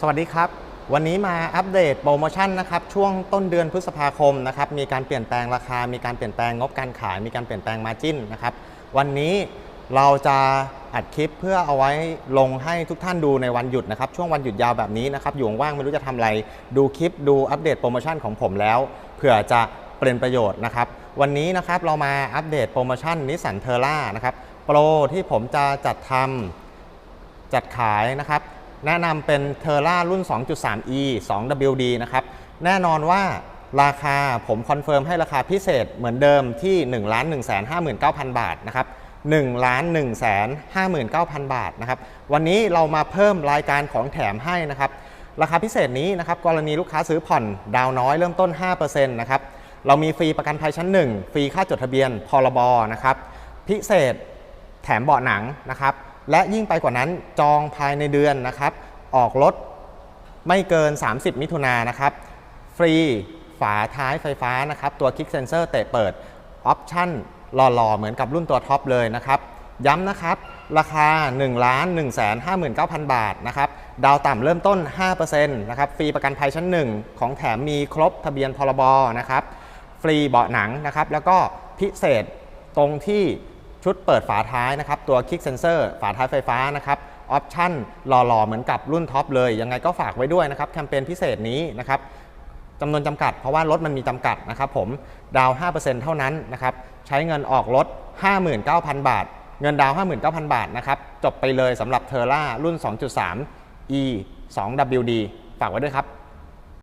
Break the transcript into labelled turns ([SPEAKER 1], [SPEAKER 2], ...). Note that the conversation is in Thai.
[SPEAKER 1] สวัสดีครับ วันนี้มาอัปเดตโปรโมชั่นนะครับช่วงต้นเดือนพฤษภาคมนะครับมีการเปลี่ยนแปลงราคา มีการเปลี่ยนแปลงงบการขาย มีการเปลี่ยนแปลงมาจิ้นนะครับวันนี้เราจะอัดคลิปเพื่อเอาไว้ลงให้ทุกท่านดูในวันหยุดนะครับช่วงวันหยุดยาวแบบนี้นะครับอยู่ว่างไม่รู้จะทำอะไร ดูคลิปดูอัปเดตโปรโมชั่นของผมแล้วเผื่อจะเป็นประโยชน์นะครับวันนี้นะครับเรามาอัปเดตโปรโมชั่นนิสสันเทอร่านะครับโปรที่ผมจะจัดทำจัดขายนะครับ แนะนำเป็นเทอร่ารุ่น 2.3e 2WD นะครับ แน่นอนว่าราคาผมคอนเฟิร์มให้ราคาพิเศษเหมือนเดิมที่ 1 1 5 9 0 0 0 บาทนะครับ1 1 5 9 0 0 0 บาทนะครับ วันนี้เรามาเพิ่มรายการของแถมให้นะครับ ราคาพิเศษนี้นะครับ กรณีลูกค้าซื้อผ่อนดาวน้อยเริ่มต้น 5%นะครับ เรามีฟรีประกันภัยชั้น 1 ฟรีค่าจดทะเบียน พรบ นะครับ พิเศษแถมเบาะหนังนะครับ และยิ่งไปกว่านั้นจองภายในเดือนนะครับ ออกรถไม่เกิน 30 มิถุนายนนะครับ ฟรีฝาท้ายไฟฟ้านะครับ ตัวคลิกเซนเซอร์เตะเปิด ออปชั่นหล่อๆ เหมือนกับรุ่นตัวท็อปเลยนะครับ ย้ำนะครับ ราคา 1 1 5 9 0 0 0 บาทนะครับ ดาวต่ำเริ่มต้น 5%นะครับ ฟรีประกันภัยชั้น 1 ของแถมมีครบทะเบียนพรบนะครับ ฟรีเบาะหนังนะครับ แล้วก็พิเศษตรงที่ ชุดเปิดฝาท้ายนะครับตัวคลิกเซนเซอร์ฝาท้ายไฟฟ้านะครับออปชั่นหล่อๆ เหมือนกับรุ่นท็อปเลย ยังไงก็ฝากไว้ด้วยนะครับแคมเปญพิเศษนี้นะครับจำนวนจำกัดเพราะว่ารถมันมีจำกัดนะครับผมดาว 5%เท่านั้นนะครับใช้เงินออกรถ 59,000 บาท เงินดาว 59,000 บาทนะครับจบไปเลยสำหรับเทอร่ารุ่น 2.3 e 2 WD ฝากไว้ด้วยครับ